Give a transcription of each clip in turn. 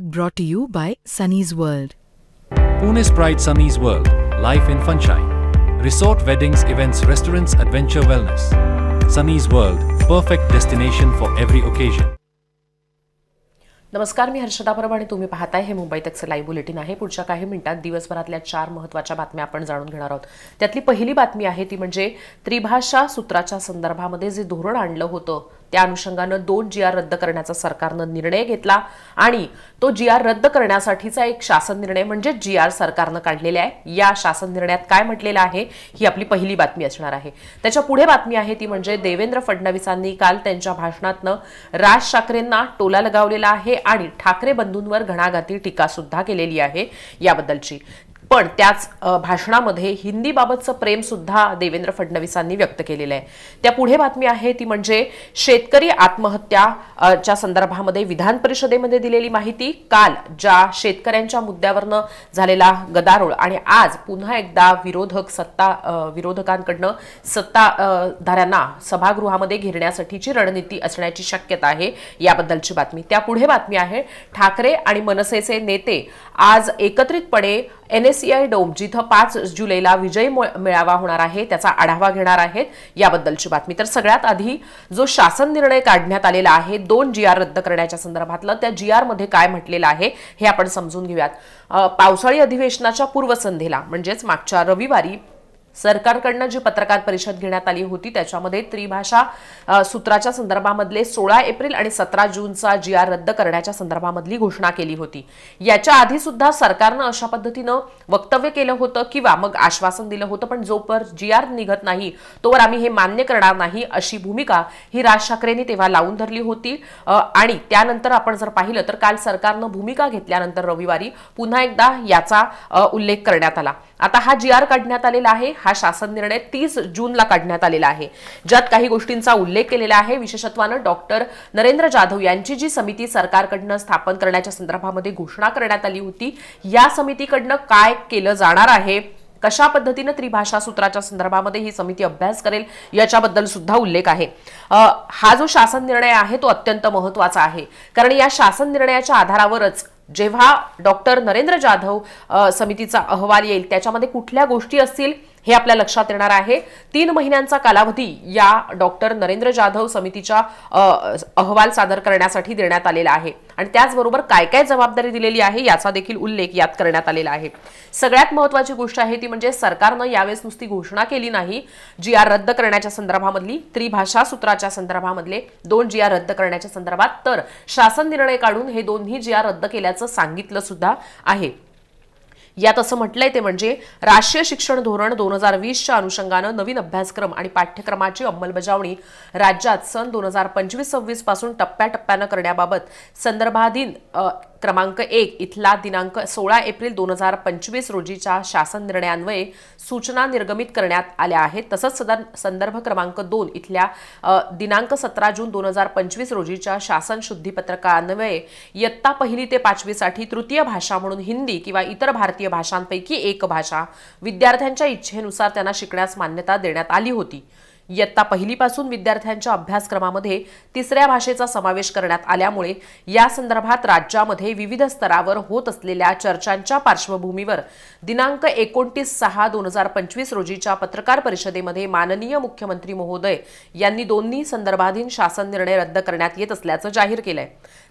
brought to you by Sunny's World. Pune's Pride Sunny's World, Life in Funshine. Resort weddings, events, restaurants, adventure wellness. Sunny's World, perfect destination for every occasion. नमस्कार मी हर्षदा परब आणि तुम्ही पाहताय हे Mumbai तकचं live bulletin आहे पुढच्या काही मिनिटात दिवसभरातल्या चार महत्त्वाच्या बातम्या आपण जाणून घेणार आहोत त्यातली पहिली बातमी आहे ती म्हणजे त्रिभाषा सूत्राच्या संदर्भामध्ये जे धोरण आणलं होतं त्या अनुषंगानं दोन जी आर रद्द करण्याचा सरकारनं निर्णय घेतला आणि तो जी आर रद्द करण्यासाठीचा एक शासन निर्णय म्हणजे जी आर सरकारनं काढलेला आहे. या शासन निर्णयात काय म्हटलेलं आहे ही आपली पहिली बातमी असणार आहे. त्याच्या पुढे बातमी आहे ती म्हणजे देवेंद्र फडणवीसांनी काल त्यांच्या भाषणातनं राज ठाकरेंना टोला लगावलेला आहे आणि ठाकरे बंधूंवर घणाघाती टीका सुद्धा केलेली आहे याबद्दलची. पण त्याच भाषणामध्ये हिंदीबाबतचं प्रेम सुद्धा देवेंद्र फडणवीसांनी व्यक्त केलेलं आहे. त्या पुढे बातमी आहे ती म्हणजे शेतकरी आत्महत्या च्या संदर्भामध्ये विधान परिषदेमध्ये दिलेली माहिती काल ज्या शेतकऱ्यांच्या मुद्द्यावरनं झालेला गदारोळ आणि आज पुन्हा एकदा विरोधक सत्ता विरोधकांकडनं सत्ताधाऱ्यांना सभागृहामध्ये घेरण्यासाठीची रणनीती असण्याची शक्यता आहे याबद्दलची बातमी. त्या पुढे बातमी आहे ठाकरे आणि मनसेचे नेते आज एकत्रितपणे एन एस आयसीआय डोम जिथं पाच जुलैला विजय मिळावा मेळावा होणार आहे त्याचा आढावा घेणार आहेत. याबद्दलची बातमी. तर सगळ्यात आधी जो शासन निर्णय काढण्यात आलेला आहे दोन जी आर रद्द करण्याच्या संदर्भातलं त्या जी आरमध्ये काय म्हटलेलं आहे हे आपण समजून घेऊयात. पावसाळी अधिवेशनाच्या पूर्वसंध्येला म्हणजेच मागच्या रविवारी सरकारकडनं जी पत्रकार परिषद घेण्यात आली होती त्याच्यामध्ये त्रिभाषा सूत्राच्या संदर्भामधले सोळा एप्रिल आणि सतरा जूनचा जी आर रद्द करण्याच्या संदर्भामधली घोषणा केली होती. याच्या आधी सुद्धा सरकारनं अशा पद्धतीनं वक्तव्य केलं होतं किंवा मग आश्वासन दिलं होतं पण जोपर जी आर निघत नाही तोवर आम्ही हे मान्य करणार नाही अशी भूमिका ही राज ठाकरेंनी तेव्हा लावून धरली होती. आणि त्यानंतर आपण जर पाहिलं तर काल सरकारनं भूमिका घेतल्यानंतर रविवारी पुन्हा एकदा याचा उल्लेख करण्यात आला. आता हा जी आर काढण्यात आलेला आहे. हा शासन निर्णय तीस जूनला काढण्यात आलेला आहे. ज्यात काही गोष्टींचा उल्लेख केलेला आहे. विशेषत्वानं डॉक्टर नरेंद्र जाधव यांची जी समिती सरकारकडनं स्थापन करण्याच्या संदर्भामध्ये घोषणा करण्यात आली होती या समितीकडनं काय केलं जाणार आहे? कशा पद्धतीनं त्रिभाषा सूत्राच्या संदर्भामध्ये ही समिती अभ्यास करेल? याच्याबद्दल सुद्धा उल्लेख आहे. हा जो शासन निर्णय आहे तो अत्यंत महत्त्वाचा आहे. कारण या शासन निर्णयाच्या आधारावरच जेव्हा डॉक्टर नरेंद्र जाधव समितीचा अहवाल येईल त्याच्यामध्ये कुठल्या गोष्टी असतील? हे आपल्या लक्षात येणार आहे. तीन महिन्यांचा कालावधी या डॉक्टर नरेंद्र जाधव समितीच्या अहवाल सादर करण्यासाठी देण्यात आलेला आहे. आणि त्याचबरोबर काय काय जबाबदारी दिलेली आहे याचा देखील उल्लेख यात करण्यात आलेला आहे. सगळ्यात महत्वाची गोष्ट आहे ती म्हणजे सरकारनं यावेळेस नुसती घोषणा केली नाही. जी आर रद्द करण्याच्या संदर्भामधली त्रिभाषा सूत्राच्या संदर्भामधले दोन जी आर रद्द करण्याच्या संदर्भात. तर शासन निर्णय काढून हे दोन्ही जी आर रद्द केल्याचं सांगितलं सुद्धा आहे. यात असं म्हटलंय ते म्हणजे राष्ट्रीय शिक्षण धोरण दोन हजार वीसच्या अनुषंगानं नवीन अभ्यासक्रम आणि पाठ्यक्रमाची अंमलबजावणी राज्यात सन दोन हजार पंचवीस सव्वीसपासून टप्प्याटप्प्यानं करण्याबाबत संदर्भाधीन क्रमांक एक इथला दिनांक सोळा एप्रिल दोन हजार पंचवीस रोजीच्या शासन निर्णयान्वये सूचना निर्गमित करण्यात आल्या आहेत. तसंच सदर संदर्भ क्रमांक दोन इथल्या दिनांक सतरा जून दोन हजार पंचवीस रोजीच्या शासन शुद्धीपत्रकान्वये इयत्ता पहिली ते पाचवीसाठी तृतीय भाषा म्हणून हिंदी किंवा इतर भारतीय भाषांपैकी एक भाषा विद्यार्थ्यांच्या इच्छेनुसार त्यांना शिकण्यास मान्यता देण्यात आली होती. इयत्ता पहिलीपासून विद्यार्थ्यांच्या अभ्यासक्रमामध्ये तिसऱ्या भाषेचा समावेश करण्यात आल्यामुळे या संदर्भात राज्यामध्ये विविध स्तरावर होत असलेल्या चर्चांच्या पार्श्वभूमीवर दिनांक एकोणतीस सहा दोन हजार पंचवीस रोजीच्या पत्रकार परिषदेमध्ये माननीय मुख्यमंत्री महोदय यांनी दोन्ही संदर्भाधीन शासन निर्णय रद्द करण्यात येत असल्याचं जाहीर केलंय.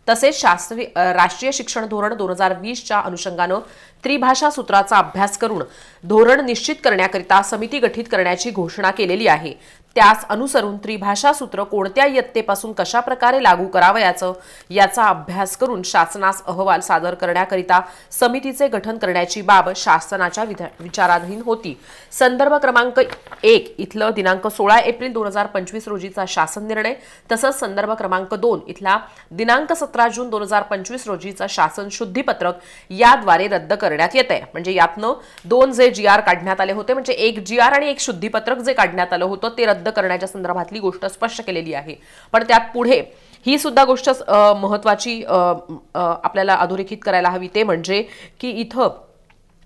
तसेच शास्त्रीय राष्ट्रीय शिक्षण धोरण दोन हजार वीसच्या अनुषंगानं त्रिभाषा सूत्राचा अभ्यास करून धोरण निश्चित करण्याकरिता समिती गठीत करण्याची घोषणा केलेली आहे. त्यास अनुसरून त्रिभाषा सूत्र कोणत्या इयत्तेपासून कशा प्रकारे लागू करावयाचं याचा अभ्यास करून शासनास अहवाल सादर करण्याकरिता समितीचे गठन करण्याची बाब शासनाच्या विचाराधीन होती. संदर्भ क्रमांक एक इथलं दिनांक सोळा एप्रिल दोन हजार पंचवीस रोजीचा शासन निर्णय तसंच संदर्भ क्रमांक दोन इथला दिनांक सतरा जून दोन हजार पंचवीस रोजीचा शासन शुद्धीपत्रक याद्वारे रद्द करण्यात येत आहे म्हणजे यातनं दोन जे जी आर काढण्यात आले होते म्हणजे एक जी आर आणि एक शुद्धीपत्रक जे काढण्यात आलं होतं ते रद्द करण्याच्या संदर्भातली गोष्ट स्पष्ट केलेली आहे. पण त्यात पुढे ही सुद्धा गोष्ट महत्वाची आपल्याला अधोरेखित करायला हवी ते म्हणजे की इथं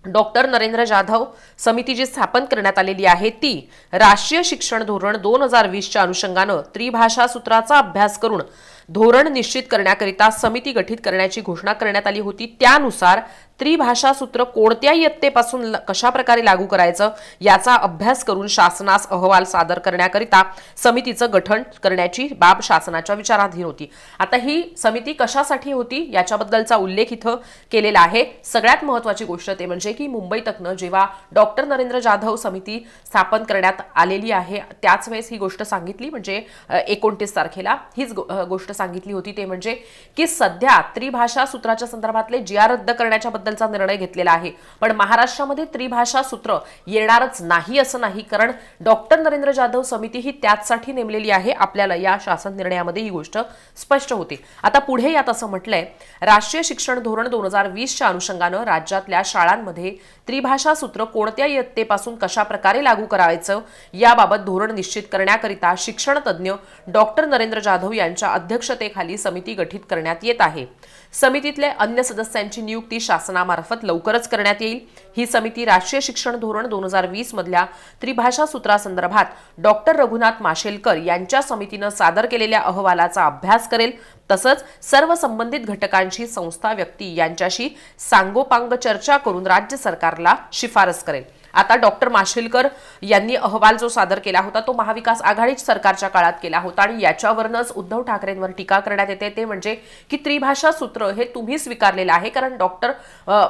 डॉक्टर नरेंद्र जाधव समिती जी स्थापन करण्यात आलेली आहे ती राष्ट्रीय शिक्षण धोरण दोन हजार वीसच्या अनुषंगानं त्रिभाषा सूत्राचा अभ्यास करून धोरण निश्चित करण्याकरिता समिती गठीत करण्याची घोषणा करण्यात आली होती. त्यानुसार त्रिभाषा सूत्र कोणत्या इयत्तेपासून ल- कशा प्रकारे लागू करायचं याचा अभ्यास करून शासनास अहवाल सादर करण्याकरिता समितीचं गठन करण्याची बाब शासनाच्या विचाराधीन होती. आता ही समिती कशासाठी होती याच्याबद्दलचा उल्लेख इथं केलेला आहे. सगळ्यात महत्वाची गोष्ट ते म्हणजे की मुंबईतकनं जेव्हा डॉक्टर नरेंद्र जाधव समिती स्थापन करण्यात आलेली आहे त्याच वेळेस ही गोष्ट सांगितली म्हणजे एकोणतीस तारखेला हीच गोष्ट सांगितली होती. ते म्हणजे की सध्या त्रिभाषा सूत्राच्या संदर्भातले जी रद्द करण्याच्या बद्दलचा निर्णय घेतलेला आहे. पण महाराष्ट्रामध्ये त्रिभाषा सूत्र येणारच नाही असं नाही कारण डॉक्टर नरेंद्र जाधव समिती ही त्याचसाठी नेमलेली आहे. आपल्याला या शासन निर्णयामध्ये ही गोष्ट स्पष्ट होते. आता पुढे यात असं म्हटलंय राष्ट्रीय शिक्षण धोरण दोन हजार वीसच्या अनुषंगानं राज्यातल्या शाळांमध्ये त्रिभाषा सूत्र कोणत्या इयत्तेपासून कशा प्रकारे लागू करायचं याबाबत धोरण निश्चित करण्याकरिता शिक्षण तज्ज्ञ डॉक्टर नरेंद्र जाधव यांच्या अध्यक्षतेखाली समिती गठीत करण्यात येत आहे. समितीतले अन्य सदस्यांची नियुक्ती शासनामार्फत लवकरच करण्यात येईल. ही समिती राष्ट्रीय शिक्षण धोरण दोन हजार वीस मधल्या त्रिभाषा सूत्रासंदर्भात डॉक्टर रघुनाथ माशेलकर यांच्या समितीनं सादर केलेल्या अहवालाचा अभ्यास करेल. तसंच सर्व संबंधित घटकांशी संस्था व्यक्ती यांच्याशी सांगोपांग चर्चा करून राज्य सरकारला शिफारस करेल. आता डॉक्टर माशेलकर यांनी अहवाल जो सादर केला होता तो महाविकास आघाडी सरकारच्या काळात केला होता आणि याच्यावरनच उद्धव ठाकरेंवर टीका करण्यात येते. ते म्हणजे की त्रिभाषा सूत्र हे तुम्ही स्वीकारलेलं आहे कारण डॉक्टर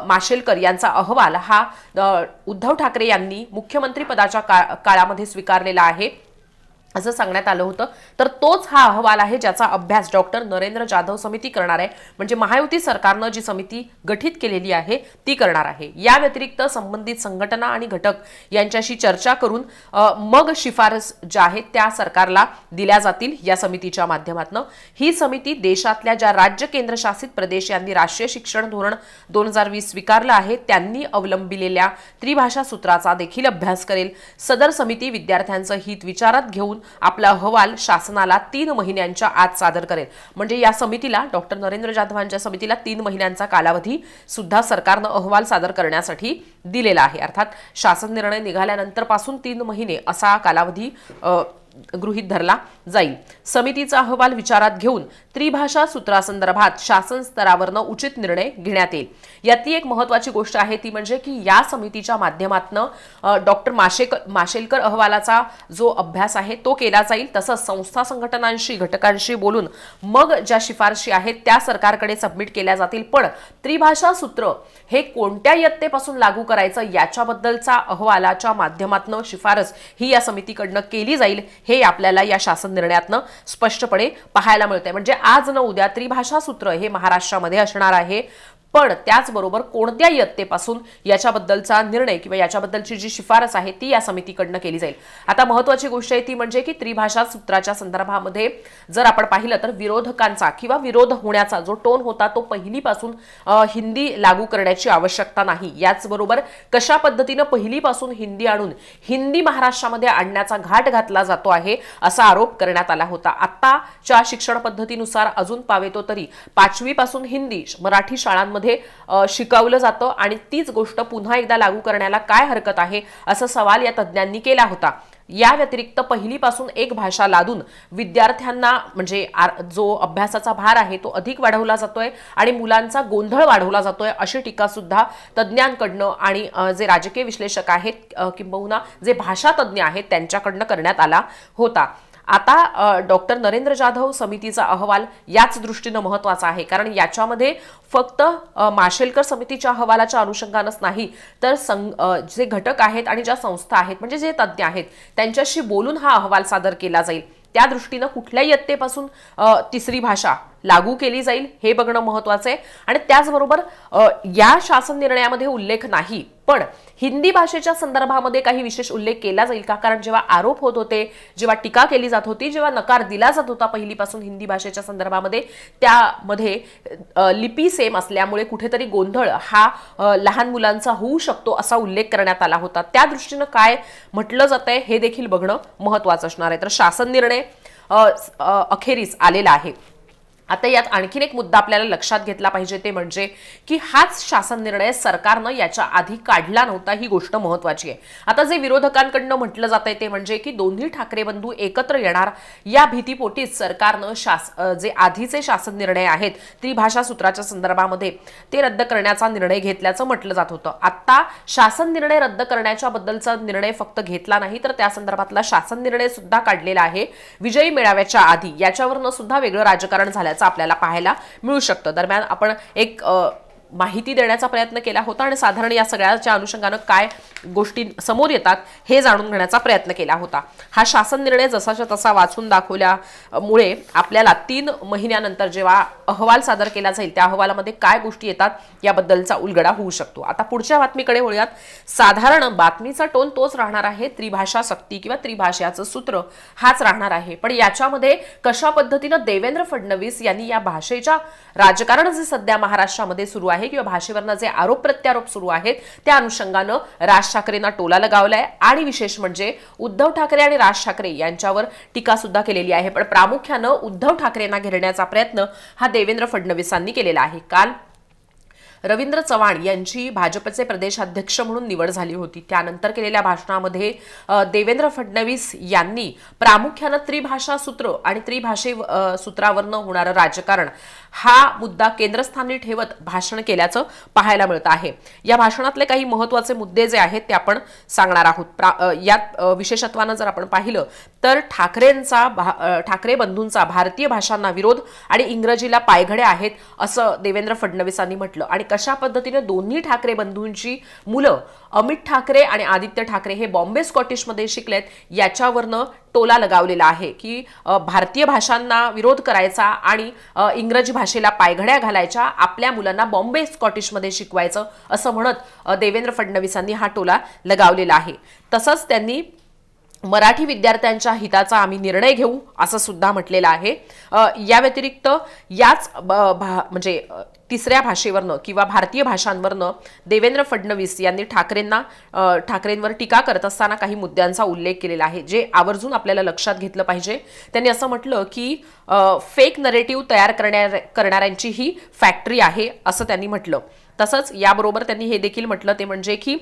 माशेलकर यांचा अहवाल हा उद्धव ठाकरे यांनी मुख्यमंत्री पदाच्या का- काळामध्ये स्वीकारलेला आहे. असं सांगण्यात आलं होतं. तर तोच हा अहवाल आहे ज्याचा अभ्यास डॉक्टर नरेंद्र जाधव समिती करणार आहे. म्हणजे महायुती सरकारनं जी समिती गठीत केलेली आहे ती करणार आहे. या व्यतिरिक्त संबंधित संघटना आणि घटक यांच्याशी चर्चा करून मग शिफारस ज्या आहेत त्या सरकारला दिल्या जातील या समितीच्या माध्यमातून. ही समिती देशातल्या ज्या राज्य केंद्रशासित प्रदेश यांनी राष्ट्रीय शिक्षण धोरण दोन हजार वीस स्वीकारलं आहे त्यांनी अवलंबिलेल्या त्रिभाषा सूत्राचा देखील अभ्यास करेल. सदर समिती विद्यार्थ्यांचं हित विचारात घेऊन आपला अहवाल शासनाला तीन महिन्यांच्या आत सादर करेल. म्हणजे या समितीला डॉक्टर नरेंद्र जाधवांच्या समितीला तीन महिन्यांचा कालावधी सुद्धा सरकारनं अहवाल सादर करण्यासाठी दिलेला आहे. अर्थात शासन निर्णय निघाल्यानंतरपासून तीन महिने असा कालावधी गृहीत धरला जाईल. समितीचा अहवाल विचारात घेऊन त्रिभाषा सूत्रासंदर्भात शासन स्तरावरनं उचित निर्णय घेण्यात येईल. यातली एक महत्वाची गोष्ट आहे ती म्हणजे की या समितीच्या माध्यमातनं डॉक्टर माशेकर माशेलकर अहवालाचा जो अभ्यास आहे तो केला जाईल. तसंच संस्था संघटनांशी घटकांशी बोलून मग ज्या शिफारशी आहेत त्या सरकारकडे सबमिट केल्या जातील. पण त्रिभाषा सूत्र हे कोणत्या इयत्तेपासून लागू करायचं याच्याबद्दलचा अहवालाच्या माध्यमातनं शिफारस ही या समितीकडनं केली जाईल हे आपल्याला या शासन निर्णयातनं स्पष्टपणे पाहायला मिळतंय. म्हणजे आज न उद्या त्रिभाषा सूत्र हे महाराष्ट्रामध्ये असणार आहे. पण त्याचबरोबर कोणत्या इयत्तेपासून याच्याबद्दलचा निर्णय किंवा याच्याबद्दलची जी शिफारस आहे ती या समितीकडनं केली जाईल. आता महत्वाची गोष्ट आहे ती म्हणजे की त्रिभाषा सूत्राच्या संदर्भामध्ये जर आपण पाहिलं तर विरोधकांचा किंवा विरोध होण्याचा जो टोन होता तो पहिलीपासून हिंदी लागू करण्याची आवश्यकता नाही. याचबरोबर कशा पद्धतीनं पहिलीपासून हिंदी आणून हिंदी महाराष्ट्रामध्ये आणण्याचा घाट घातला जातो आहे असा आरोप करण्यात आला होता. आत्ताच्या शिक्षण पद्धतीनुसार अजून पावेतो तरी पाचवीपासून हिंदी मराठी शाळांमध्ये अ, शिकवलं जातं आणि तीच गोष्ट पुन्हा एकदा लागू करण्याला काय हरकत आहे असा सवाल या तज्ज्ञांनी केला होता. या व्यतिरिक्त पहिलीपासून एक भाषा लादून विद्यार्थ्यांना म्हणजे जो अभ्यासाचा भार आहे तो अधिक वाढवला जातोय आणि मुलांचा गोंधळ वाढवला जातोय अशी टीका सुद्धा तज्ज्ञांकडनं आणि जे राजकीय विश्लेषक आहेत किंबहुना जे भाषातज्ज्ञ आहेत त्यांच्याकडनं करण्यात आला होता. आता डॉक्टर नरेंद्र जाधव समितीचा अहवाल याच दृष्टीनं महत्त्वाचा आहे. कारण याच्यामध्ये फक्त माशेलकर समितीच्या अहवालाच्या अनुषंगानंच नाही तर संघ जे घटक आहेत आणि ज्या संस्था आहेत म्हणजे जे तज्ज्ञ आहेत त्यांच्याशी बोलून हा अहवाल सादर केला जाईल. त्या दृष्टीनं कुठल्याही इयत्तेपासून तिसरी भाषा लागू केली जाईल हे बघणं महत्वाचं आहे. आणि त्याचबरोबर या शासन निर्णयामध्ये उल्लेख नाही पण हिंदी भाषेच्या संदर्भामध्ये काही विशेष उल्लेख केला जाईल का? कारण जेव्हा आरोप होत होते जेव्हा टीका केली जात होती जेव्हा नकार दिला जात होता पहिलीपासून हिंदी भाषेच्या संदर्भामध्ये त्यामध्ये लिपी सेम असल्यामुळे कुठेतरी गोंधळ हा लहान मुलांचा होऊ शकतो असा उल्लेख करण्यात आला होता. त्या दृष्टीनं काय म्हटलं जात आहे हे देखील बघणं महत्वाचं असणार आहे. तर शासन निर्णय अखेरीस आलेला आहे. आता यात आणखीन एक मुद्दा आपल्याला लक्षात घेतला पाहिजे ते म्हणजे की हाच शासन निर्णय सरकारनं याच्या आधी काढला नव्हता ही गोष्ट महत्वाची आहे. आता जे विरोधकांकडनं म्हटलं जात आहे ते म्हणजे की दोन्ही ठाकरे बंधू एकत्र येणार या भीतीपोटीच सरकारनं शास जे आधीचे शासन निर्णय आहेत त्रिभाषा सूत्राच्या संदर्भामध्ये ते रद्द करण्याचा निर्णय घेतल्याचं म्हटलं जात होतं. आता शासन निर्णय रद्द करण्याच्या बद्दलचा निर्णय फक्त घेतला नाही तर त्या संदर्भातला शासन निर्णय सुद्धा काढलेला आहे. विजयी मेळाव्याच्या आधी याच्यावरनं सुद्धा वेगळं राजकारण झालं. असल्याचं आपल्याला पाहायला मिळू शकतं. दरम्यान आपण एक माहिती देण्याचा प्रयत्न केला होता आणि साधारण या सगळ्याच्या अनुषंगानं काय गोष्टी समोर येतात हे जाणून घेण्याचा प्रयत्न केला होता. हा शासन निर्णय जसाच्या तसा वाचून दाखवल्यामुळे आपल्याला तीन महिन्यानंतर जेव्हा अहवाल सादर केला जाईल त्या अहवालामध्ये काय गोष्टी येतात याबद्दलचा उलगडा होऊ शकतो. आता पुढच्या बातमीकडे वळूयात. साधारण बातमीचा टोन तोच राहणार आहे त्रिभाषा सक्ती किंवा त्रिभाषाचं सूत्र हाच राहणार आहे. पण याच्यामध्ये कशा पद्धतीनं देवेंद्र फडणवीस यांनी या भाषेच्या राजकारण जे सध्या महाराष्ट्रामध्ये सुरू आहे किंवा भाषेवरनं जे आरोप प्रत्यारोप सुरू आहेत त्या अनुषंगानं राज ठाकरेंना टोला लगावलाय आणि विशेष म्हणजे उद्धव ठाकरे आणि राज ठाकरे यांच्यावर टीका सुद्धा केलेली आहे. पण प्रामुख्यानं उद्धव ठाकरेंना घेरण्याचा प्रयत्न हा देवेंद्र फडणवीसांनी केलेला आहे. काल रवींद्र चव्हाण यांची भाजपचे प्रदेशाध्यक्ष म्हणून निवड झाली होती. त्यानंतर केलेल्या भाषणामध्ये देवेंद्र फडणवीस यांनी प्रामुख्यानं त्रिभाषा सूत्र आणि त्रिभाषे सूत्रावरनं होणारं राजकारण हा मुद्दा केंद्रस्थानी ठेवत भाषण केल्याचं पाहायला मिळत आहे. या भाषणातले काही महत्त्वाचे मुद्दे जे आहेत ते आपण सांगणार आहोत. प्रा- यात विशेषत्वानं जर आपण पाहिलं तर ठाकरेंचा भा- ठाकरे बंधूंचा भारतीय भाषांना विरोध आणि इंग्रजीला पायघडे आहेत असं देवेंद्र फडणवीसांनी म्हटलं. आणि कशा पद्धतीने दोन्ही ठाकरे बंधूंची मुलं अमित ठाकरे आणि आदित्य ठाकरे हे बॉम्बे स्कॉटिशमध्ये शिकलेत याच्यावरनं टोला लगावलेला आहे की भारतीय भाषांना विरोध करायचा आणि इंग्रजी भाषेला पायघड्या घालायच्या आपल्या मुलांना बॉम्बे स्कॉटिशमध्ये शिकवायचं असं म्हणत देवेंद्र फडणवीसांनी हा टोला लगावलेला आहे. तसंच त्यांनी मराठी विद्यार्थ्यांच्या हिताचा आम्ही निर्णय घेऊ असं सुद्धा म्हटलेलं आहे. या व्यतिरिक्त याच ब- भा- म्हणजे तिसऱ्या भाषेवरनं किंवा भारतीय भाषांवरनं देवेंद्र फडणवीस यांनी ठाकरेंना ठाकरेंवर टीका करत असताना काही मुद्द्यांचा उल्लेख केलेला आहे जे आवर्जून आपल्याला लक्षात घेतलं पाहिजे. त्यांनी असं म्हटलं की फेक नरेटिव्ह तयार करण्या करणाऱ्यांची ही फॅक्टरी आहे असं त्यांनी म्हटलं. तसंच याबरोबर त्यांनी हे देखील म्हटलं ते म्हणजे की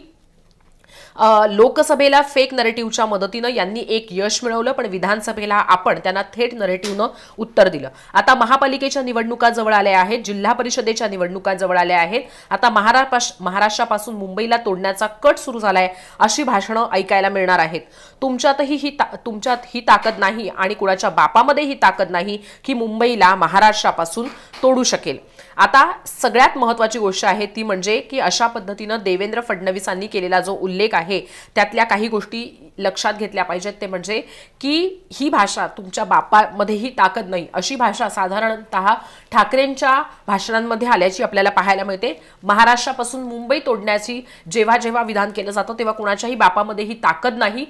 लोकसभेला फेक नरेटिव्हच्या मदतीनं यांनी एक यश मिळवलं पण विधानसभेला आपण त्यांना थेट नरेटिव्हनं उत्तर दिलं. आता महापालिकेच्या निवडणुका जवळ आल्या आहेत जिल्हा परिषदेच्या निवडणुका जवळ आल्या आहेत. आता महाराष्ट्रापासून मुंबईला तोडण्याचा कट सुरू झालाय अशी भाषणं ऐकायला मिळणार आहेत. तुमच्यातही ही तुमच्यात ही ताकद नाही आणि कुणाच्या बापामध्ये ही ताकद नाही की मुंबईला महाराष्ट्रापासून तोडू शकेल. आता सगळ्यात महत्वाची गोष्ट आहे ती म्हणजे की अशा पद्धतीनं देवेंद्र फडणवीसांनी केलेला जो उल्लेख आहे त्यातल्या काही गोष्टी लक्षात घेतल्या पाहिजेत. ते म्हणजे की ही भाषा तुमच्या बापामध्येही ताकद नाही अशी भाषा साधारणतः ठाकरेंच्या भाषणांमध्ये आल्याची आपल्याला पाहायला मिळते. महाराष्ट्रापासून मुंबई तोडण्याची जेव्हा जेव्हा विधान केलं जातं तेव्हा कुणाच्याही बापामध्ये ही ताकद नाही.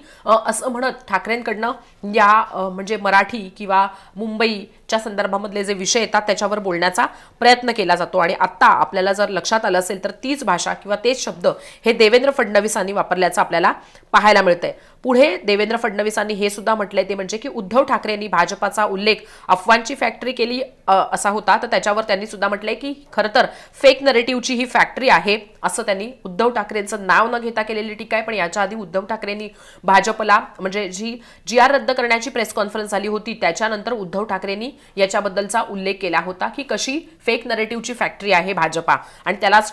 असं म्हणत ठाकरेंकडनं या म्हणजे मराठी किंवा मुंबईच्या संदर्भामधले जे विषय येतात त्याच्यावर बोलण्याचा प्रयत्न केला जातो आणि आत्ता आपल्याला जर लक्षात आलं असेल तर तीच भाषा किंवा तेच शब्द हे देवेंद्र फडणवीसांनी वापरल्याचं आपल्याला पाहायला मिळतंय. पुढे देवेंद्र फडणवीसांनी हे सुद्धा म्हटलंय ते म्हणजे की उद्धव ठाकरेंनी भाजपाचा उल्लेख अफवांची फॅक्टरी केली असा होता. तर त्याच्यावर त्यांनी सुद्धा म्हटलंय की खरं तर फेक नरेटिव्हची ही फॅक्टरी आहे असं त्यांनी उद्धव ठाकरेंचं नाव न घेता केलेली टीका आहे. पण याच्या आधी उद्धव ठाकरेंनी भाजपला म्हणजे जी जी आर रद्द करण्याची प्रेस कॉन्फरन्स झाली होती त्याच्यानंतर उद्धव ठाकरेंनी याच्याबद्दलचा उल्लेख केला होता की कशी फेक नरेटिव्हची फॅक्टरी आहे भाजपा. आणि त्यालाच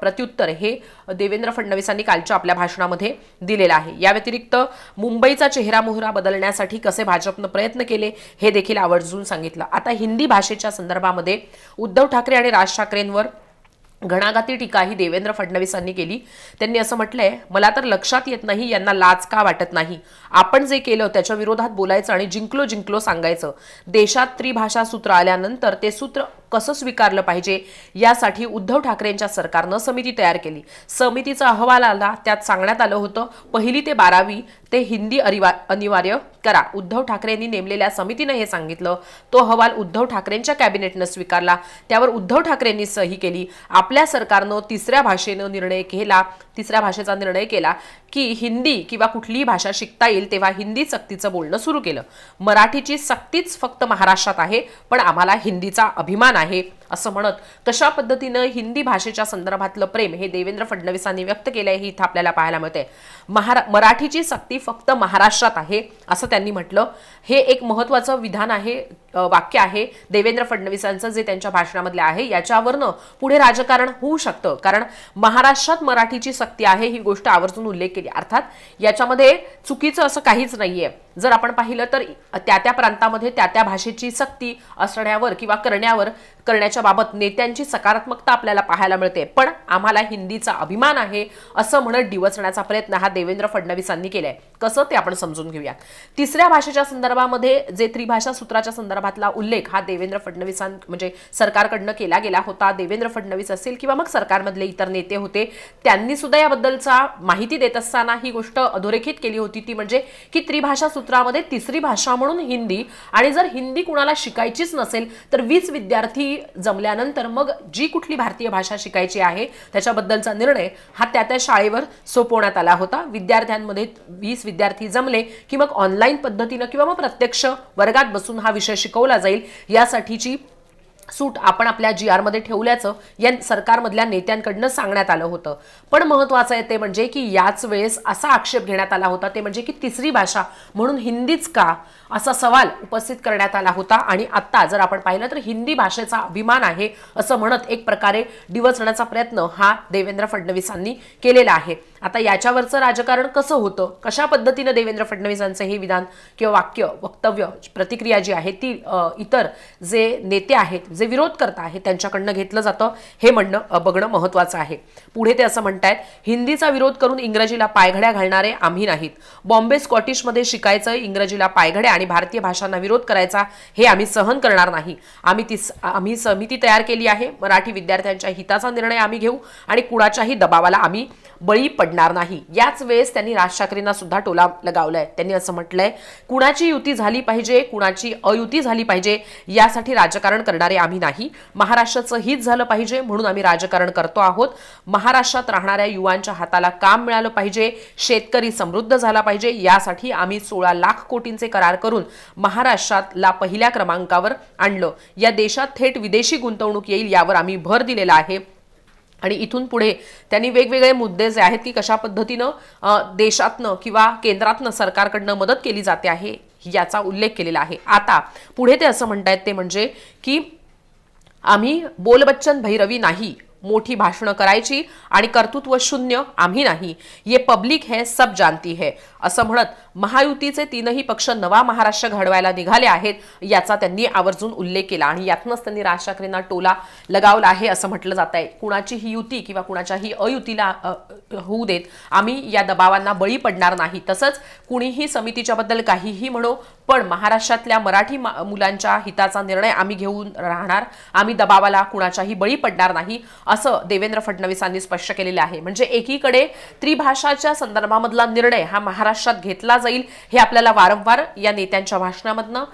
प्रत्युत्तर हे देवेंद्र फडणवीसांनी कालच्या आपल्या भाषणामध्ये दिलेलं आहे. या व्यतिरिक्त मुंबईचा चेहरा मोहरा बदलण्यासाठी कसे भाजपनं प्रयत्न केले हे देखील आवर्जून सांगितलं. आता हिंदी भाषेच्या संदर्भामध्ये उद्धव ठाकरे आणि राज ठाकरेंवर घणाघाती टीका ही देवेंद्र फडणवीसांनी केली. त्यांनी असं म्हटलंय मला तर लक्षात येत नाही यांना लाज का वाटत नाही. आपण जे केलं त्याच्या विरोधात बोलायचं आणि जिंकलो जिंकलो सांगायचं. देशात त्रिभाषा सूत्र आल्यानंतर ते सूत्र कसं स्वीकारलं पाहिजे यासाठी उद्धव ठाकरेंच्या सरकारनं समिती तयार केली. समितीचा अहवाल आला त्यात सांगण्यात आलं होतं पहिली ते बारावी ते हिंदी अनिवार्य करा. उद्धव ठाकरेंनी नेमलेल्या समितीनं हे सांगितलं. तो अहवाल उद्धव ठाकरेंच्या कॅबिनेटनं स्वीकारला. त्यावर उद्धव ठाकरेंनी सही केली. आपल्या सरकारनं तिसऱ्या भाषेनं निर्णय केला तिसऱ्या भाषेचा निर्णय केला की हिंदी किंवा कुठलीही भाषा शिकता येईल तेव्हा हिंदी सक्तीचं बोलणं सुरू केलं. मराठीची सक्तीच फक्त महाराष्ट्रात आहे पण आम्हाला हिंदीचा अभिमान आहे. असं म्हणत कशा पद्धतीनं हिंदी भाषेच्या संदर्भातलं प्रेम हे देवेंद्र फडणवीसांनी व्यक्त केलंय हे इथं आपल्याला पाहायला मिळते महारा मराठीची सक्ती फक्त महाराष्ट्रात आहे असं त्यांनी म्हटलं. हे एक महत्वाचं विधान आहे वाक्य आहे. देवेंद्र फडणवीसांचं जे त्यांच्या भाषणामधले आहे याच्यावरनं पुढे राजकारण होऊ शकतं. कारण महाराष्ट्रात मराठीची सक्ती आहे ही गोष्ट आवर्जून उल्लेख केली. अर्थात याच्यामध्ये चुकीचं असं काहीच नाहीये. जर आपण पाहिलं तर त्या त्या प्रांतामध्ये त्या त्या भाषेची सक्ती असण्यावर किंवा करण्यावर करण्याच्या बाबत नेत्यांची सकारात्मकता आपल्याला पाहायला मिळते. पण आम्हाला हिंदीचा अभिमान आहे असं म्हणत डिवचण्याचा प्रयत्न हा देवेंद्र फडणवीसांनी केलाय. कसं ते आपण समजून घेऊया तिसऱ्या भाषेच्या संदर्भामध्ये जे त्रिभाषा सूत्राच्या संदर्भातला उल्लेख हा देवेंद्र फडणवीसां म्हणजे सरकारकडनं केला गेला होता. देवेंद्र फडणवीस असेल किंवा मग सरकारमधले इतर नेते होते त्यांनी सुद्धा याबद्दलचा माहिती देत असताना ही गोष्ट अधोरेखित केली होती. ती म्हणजे की त्रिभाषा सूत्रामध्ये तिसरी भाषा म्हणून हिंदी आणि जर हिंदी कुणाला शिकायचीच नसेल तर वीस विद्यार्थी जमल्यानंतर मग जी कुठली भारतीय भाषा शिकायची आहे त्याच्याबद्दलचा निर्णय हा त्या त्या शाळेवर सोपवण्यात आला होता. विद्यार्थ्यांमध्ये वीस विद्यार्थी जमले की मग ऑनलाईन पद्धतीनं किंवा मग प्रत्यक्ष वर्गात बसून हा विषय शिकवला जाईल यासाठीची सूट आपण आपल्या जी आरमध्ये ठेवल्याचं या सरकारमधल्या नेत्यांकडनं सांगण्यात आलं होतं. पण महत्वाचं आहे ते म्हणजे की याच वेळेस असा आक्षेप घेण्यात आला होता ते म्हणजे की तिसरी भाषा म्हणून हिंदीच का असा सवाल उपस्थित करण्यात आला होता. आणि आत्ता जर आपण पाहिलं तर हिंदी भाषेचा अभिमान आहे असं म्हणत एक प्रकारे डिवचण्याचा प्रयत्न हा देवेंद्र फडणवीसांनी केलेला आहे. आता याच्यावरचं राजकारण कसं होतं? कशा पद्धतीनं देवेंद्र फडणवीसांचं हे विधान किंवा वाक्य वक्तव्य प्रतिक्रिया जी आहे ती इतर जे नेते आहेत जे विरोध करता आहेत त्यांच्याकडनं घेतलं जातं हे म्हणणं बघणं महत्वाचं आहे. पुढे ते असं म्हणतायत हिंदीचा विरोध करून इंग्रजीला पायघड्या घालणारे आम्ही नाहीत. बॉम्बे स्कॉटिशमध्ये शिकायचं इंग्रजीला पायघड्या आणि भारतीय भाषांना विरोध करायचा हे आम्ही सहन करणार नाही. आम्ही ती आम्ही समिती तयार केली आहे. मराठी विद्यार्थ्यांच्या हिताचा निर्णय आम्ही घेऊ आणि कुणाच्याही दबावाला आम्ही बळी पडणार नाही. याच वेळेस त्यांनी राज ठाकरेंना सुद्धा टोला लगावलाय. त्यांनी असं म्हटलंय कुणाची युती झाली पाहिजे कुणाची अयुती झाली पाहिजे यासाठी राजकारण करणारे आम्ही नाही. महाराष्ट्राचं हित झालं पाहिजे म्हणून आम्ही राजकारण करतो आहोत. महाराष्ट्रात राहणाऱ्या युवांच्या हाताला काम मिळालं पाहिजे शेतकरी समृद्ध झाला पाहिजे यासाठी आम्ही सोळा लाख कोटींचे करार करून महाराष्ट्रातला पहिल्या क्रमांकावर आणलं. या देशात थेट विदेशी गुंतवणूक येईल यावर आम्ही भर दिलेला आहे. आणि इथून पुढे त्यांनी वेगवेगळे मुद्दे जे आहेत की कशा पद्धतीनं देशातनं किंवा केंद्रातनं सरकारकडनं मदत केली जाते आहे याचा उल्लेख केलेला आहे. आता पुढे ते असं म्हणतायत ते म्हणजे की आम्ही बोलबच्चन भैरवी नाही मोठी भाषणं करायची आणि कर्तृत्व शून्य आम्ही नाही. ये पब्लिक है सब जानती है. असं म्हणत महायुतीचे तीनही पक्ष नवा महाराष्ट्र घडवायला निघाले आहेत याचा त्यांनी आवर्जून उल्लेख केला आणि यातूनच त्यांनी राज ठाकरेंना टोला लगावला आहे असं म्हटलं जात आहे कुणाची ही युती किंवा कुणाच्याही अयुतीला होऊ देत आम्ही या दबावांना बळी पडणार नाही. तसंच कुणीही समितीच्याबद्दल काहीही म्हणो पण महाराष्ट्रातल्या मराठी मा- मुलांच्या हिताचा निर्णय आम्ही घेऊन राहणार. आम्ही दबावाला कुणाच्याही बळी पडणार नाही असं देवेंद्र फडणवीसांनी स्पष्ट केलेलं आहे. म्हणजे एकीकडे त्रिभाषाच्या संदर्भामधला निर्णय हा महाराष्ट्रात घेतला जाईल हे आपल्याला वारंवार या नेत्यांच्या भाषणामधनं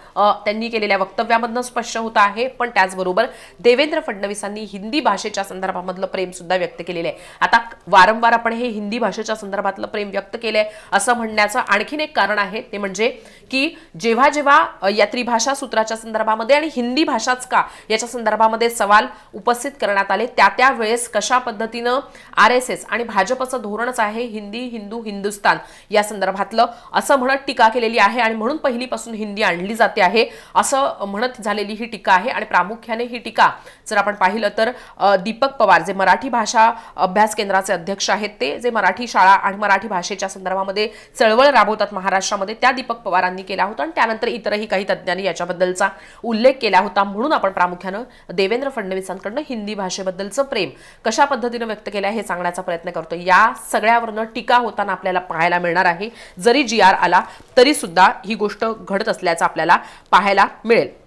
त्यांनी केलेल्या वक्तव्यामधनं स्पष्ट होत आहे. पण त्याचबरोबर देवेंद्र फडणवीसांनी हिंदी भाषेच्या संदर्भामधलं प्रेम सुद्धा व्यक्त केलेलं आहे. आता वारंवार आपण हे हिंदी भाषेच्या संदर्भातलं प्रेम व्यक्त केलंय असं म्हणण्याचं आणखीन एक कारण आहे. ते म्हणजे की जेव्हा जेव्हा या त्रिभाषा सूत्राच्या संदर्भामध्ये आणि हिंदी भाषाच का याच्या संदर्भामध्ये सवाल उपस्थित करण्यात आले त्या त्या वेळेस कशा पद्धतीनं आर एस एस आणि भाजपचं धोरणच आहे हिंदी हिंदू हिंदुस्तान या संदर्भातलं असं म्हणत टीका केलेली आहे आणि म्हणून पहिलीपासून हिंदी आणली जाते आहे असं म्हणत झालेली ही टीका आहे आणि प्रामुख्याने ही टीका जर आपण पाहिलं तर दीपक पवार जे मराठी भाषा अभ्यास केंद्राचे अध्यक्ष आहेत ते जे मराठी शाळा आणि मराठी भाषेच्या संदर्भामध्ये चळवळ राबवतात महाराष्ट्रामध्ये त्या दीपक पवारांनी केला होता त्यानंतर इतरही काही तज्ज्ञांनी याच्याबद्दलचा उल्लेख केला होता म्हणून आपण प्रामुख्यानं देवेंद्र फडणवीसांकडनं हिंदी भाषेबद्दलचं प्रेम कशा पद्धतीनं व्यक्त केलं आहे हे सांगण्याचा प्रयत्न करतो या सगळ्यावरनं टीका होताना आपल्याला पाहायला मिळणार आहे. जरी जी आर आला तरी सुद्धा ही गोष्ट घडत असल्याचं आपल्याला पाहायला मिळेल.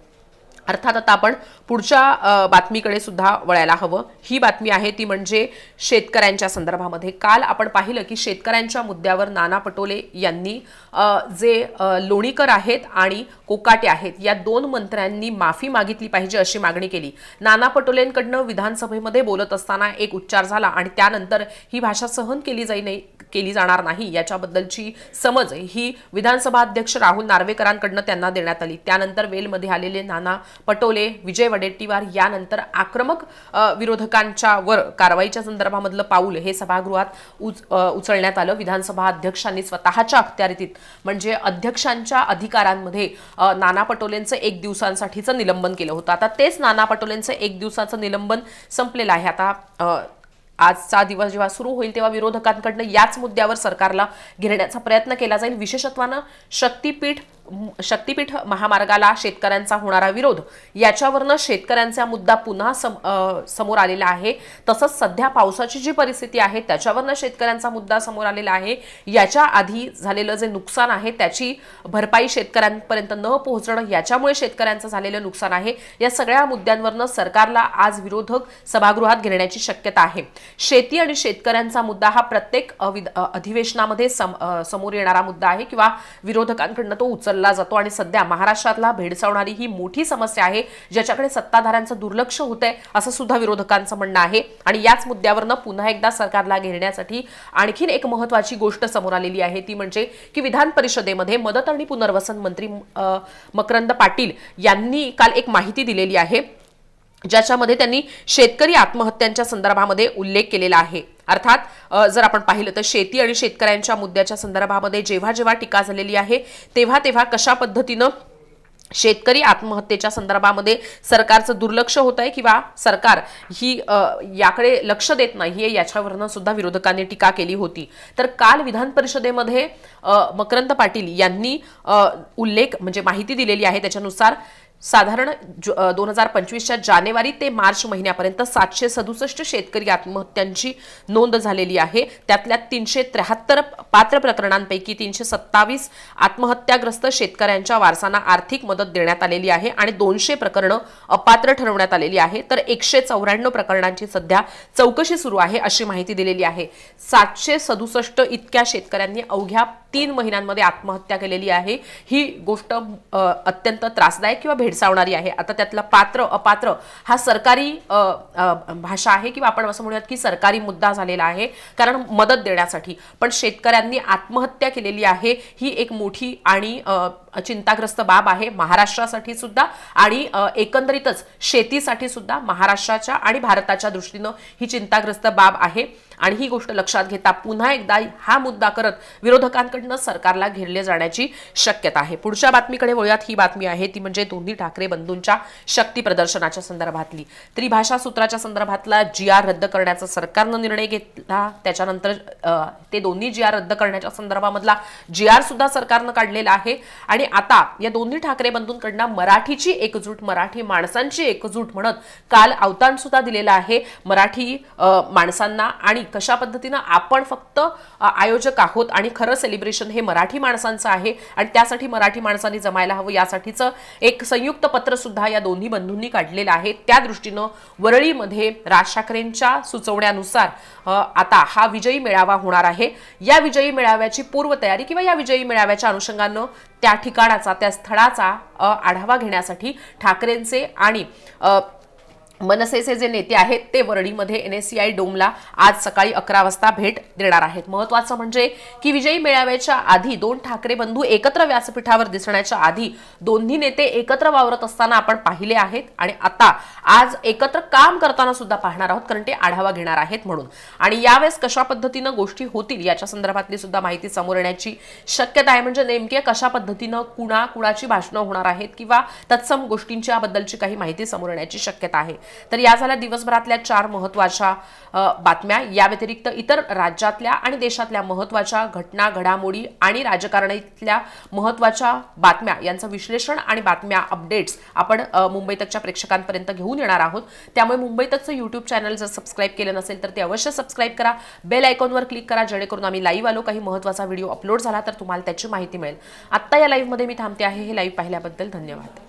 अर्थात आता आपण पुढच्या बातमीकडे सुद्धा वळायला हवं. ही बातमी आहे ती म्हणजे शेतकऱ्यांच्या संदर्भामध्ये. काल आपण पाहिलं की शेतकऱ्यांच्या मुद्द्यावर नाना पटोले यांनी जे लोणीकर आहेत आणि कोकाटे आहेत या दोन मंत्र्यांनी माफी मागितली पाहिजे अशी मागणी केली. नाना पटोलेंकडनं विधानसभेमध्ये बोलत असताना एक उच्चार झाला आणि त्यानंतर ही भाषा सहन केली जाई नाही केली जाणार नाही याच्याबद्दलची समज ही विधानसभा अध्यक्ष राहुल नार्वेकरांकडनं त्यांना देण्यात आली. त्यानंतर वेलमध्ये आलेले नाना पटोले विजय वडेट्टीवार यानंतर आक्रमक विरोधकांच्यावर विरोधकांच्या वर कारवाईच्या संदर्भामधलं पाऊल हे सभागृहात उच उचलण्यात आलं. विधानसभा अध्यक्षांनी स्वतःच्या अखत्यारीतीत म्हणजे अध्यक्षांच्या अधिकारांमध्ये नाना पटोलेंचं एक दिवसांसाठीचं निलंबन केलं होतं. आता तेच नाना पटोलेंचं एक दिवसाचं निलंबन संपलेलं आहे. आता आजचा दिवस जेव्हा सुरू होईल तेव्हा विरोधकांकडनं याच मुद्द्यावर सरकारला घेरण्याचा प्रयत्न केला जाईल. विशेषत्वानं शक्तीपीठ शक्तीपीठ महामार्गाला शेतकऱ्यांचा होणारा विरोध याच्यावरनं शेतकऱ्यांचा मुद्दा पुन्हा सम समोर आलेला आहे. तसंच सध्या पावसाची जी परिस्थिती आहे त्याच्यावरनं शेतकऱ्यांचा मुद्दा समोर आलेला आहे. याच्या आधी झालेलं जे नुकसान आहे त्याची भरपाई शेतकऱ्यांपर्यंत न पोहोचणं याच्यामुळे शेतकऱ्यांचं झालेलं नुकसान आहे. या सगळ्या मुद्द्यांवरनं सरकारला आज विरोधक सभागृहात घेण्याची शक्यता आहे. शेती आणि शेतकऱ्यांचा मुद्दा हा प्रत्येक अधिवेशनामध्ये सम समोर येणारा मुद्दा आहे किंवा विरोधकांकडनं तो उचलला जातो. आणि सध्या महाराष्ट्रातला भेडसावणारी ही मोठी समस्या आहे ज्याच्याकडे सत्ताधाऱ्यांचं दुर्लक्ष होतंय असं सुद्धा विरोधकांचं म्हणणं आहे. आणि याच मुद्द्यावरनं पुन्हा एकदा सरकारला घेण्यासाठी आणखीन एक महत्वाची गोष्ट समोर आलेली आहे. ती म्हणजे की विधान परिषदेमध्ये मदत आणि पुनर्वसन मंत्री मकरंद पाटील यांनी काल एक माहिती दिलेली आहे. ज्याच्यामध्ये त्यांनी शेतकरी आत्महत्यांच्या संदर्भामध्ये उल्लेख केलेला आहे. अर्थात जर आपण पाहिलं तर शेती आणि शेतकऱ्यांच्या मुद्द्याच्या संदर्भामध्ये जेव्हा जेव्हा टीका झालेली आहे तेव्हा तेव्हा कशा पद्धतीनं शेतकरी आत्महत्येच्या संदर्भामध्ये सरकारचं दुर्लक्ष होत आहे किंवा सरकार ही याकडे लक्ष देत नाहीये याच्यावरनं सुद्धा विरोधकांनी टीका केली होती. तर काल विधान परिषदेमध्ये मकरंद पाटील यांनी उल्लेख म्हणजे माहिती दिलेली आहे त्याच्यानुसार साधारण दोन हजार पंचवीसच्या जानेवारी ते मार्च महिन्यापर्यंत सातशे सदुसष्ट शेतकरी आत्महत्यांची नोंद झालेली आहे. त्यातल्या तीनशे त्र्याहत्तर पात्र प्रकरणांपैकी तीनशे सत्तावीस आत्महत्याग्रस्त शेतकऱ्यांच्या वारसांना आर्थिक मदत देण्यात आलेली आहे आणि दोनशे प्रकरणं अपात्र ठरवण्यात आलेली आहे. तर एकशे चौऱ्याण्णव प्रकरणांची सध्या चौकशी सुरू आहे अशी माहिती दिलेली आहे. सातशे सदुसष्ट इतक्या शेतकऱ्यांनी अवघ्या तीन महिन्यांमध्ये आत्महत्या केलेली आहे. ही गोष्ट अत्यंत त्रासदायक किंवा भेडसावणारी आहे. आता त्यातला पात्र अपात्र हा सरकारी भाषा आहे किंवा आपण असं म्हणूयात की सरकारी मुद्दा झालेला आहे कारण मदत देण्यासाठी. पण शेतकऱ्यांनी आत्महत्या केलेली आहे ही एक मोठी आणि चिंताग्रस्त बाब आहे. महाराष्ट्रासाठी सुद्धा आणि एकंदरीतच शेतीसाठी सुद्धा महाराष्ट्राच्या आणि भारताच्या दृष्टीनं ही चिंताग्रस्त बाब आहे. आणि ही गोष्ट लक्षात घेता पुन्हा एकदा हा मुद्दा करत विरोधकांकडनं सरकारला घेरले जाण्याची शक्यता आहे. पुढच्या बातमीकडे वळूयात. ही बातमी आहे ती म्हणजे दोन्ही ठाकरे बंधूंच्या शक्ती प्रदर्शनाच्या संदर्भातली. त्रिभाषा सूत्राच्या संदर्भातला जी आर रद्द करण्याचा सरकारनं निर्णय घेतला. त्याच्यानंतर ते दोन्ही जी आर रद्द करण्याच्या संदर्भामधला जी आर सुद्धा सरकारनं काढलेला आहे. आणि आता या दोन्ही ठाकरे बंधूंकडनं मराठीची एकजूट मराठी माणसांची एकजूट म्हणत काल अवतान सुद्धा दिलेलं आहे. मराठी माणसांना आणि कशा पद्धतीनं आपण फक्त आयोजक आहोत आणि खरं सेलिब्रेशन हे मराठी माणसांचं आहे आणि त्यासाठी मराठी माणसांनी जमायला हवं यासाठीचं एक संयुक्त पत्र सुद्धा या दोन्ही बंधूंनी काढलेलं आहे. त्या दृष्टीनं वरळीमध्ये राज ठाकरेंच्या सुचवण्यानुसार आता हा विजयी मेळावा होणार आहे. या विजयी मेळाव्याची पूर्वतयारी किंवा या विजयी मेळाव्याच्या अनुषंगानं त्या ठिकाणाचा त्या स्थळाचा आढावा घेण्यासाठी ठाकरेंचे आणि मनसेचे जे नेते आहेत ते वरळीमध्ये एन एस सी आय डोमला आज सकाळी अकरा वाजता भेट देणार आहेत. महत्वाचं म्हणजे की विजयी मेळाव्याच्या आधी दोन ठाकरे बंधू एकत्र व्यासपीठावर दिसण्याच्या आधी दोन्ही नेते एकत्र वावरत असताना आपण पाहिले आहेत आणि आता आज एकत्र काम करताना सुद्धा पाहणार आहोत कारण ते आढावा घेणार आहेत म्हणून. आणि यावेळेस कशा पद्धतीनं गोष्टी होतील याच्या संदर्भातली सुद्धा माहिती समोर येण्याची शक्यता आहे. म्हणजे नेमके कशा पद्धतीनं कुणा कुणाची भाषणं होणार आहेत किंवा तत्सम गोष्टींच्या बद्दलची काही माहिती समोर येण्याची शक्यता आहे. तर या झाल्या दिवसभरातल्या चार महत्त्वाच्या बातम्या. या व्यतिरिक्त इतर राज्यातल्या आणि देशातल्या महत्त्वाच्या घटना घडामोडी आणि राजकारणातल्या महत्त्वाच्या बातम्या यांचं विश्लेषण आणि बातम्या अपडेट्स आपण अ, मुंबई तकच्या प्रेक्षकांपर्यंत घेऊन येणार आहोत. त्यामुळे मुंबई यूट्यूब चॅनल जर सबस्क्राईब केलं नसेल तर ते अवश्य सबस्क्राईब करा. बेल आयकॉनवर क्लिक करा जेणेकरून आम्ही लाईव्ह आलो काही महत्त्वाचा व्हिडिओ अपलोड झाला तर तुम्हाला त्याची माहिती मिळेल. आत्ता या लाईव्हमध्ये मी थांबते आहे. हे लाईव्ह पाहिल्याबद्दल धन्यवाद.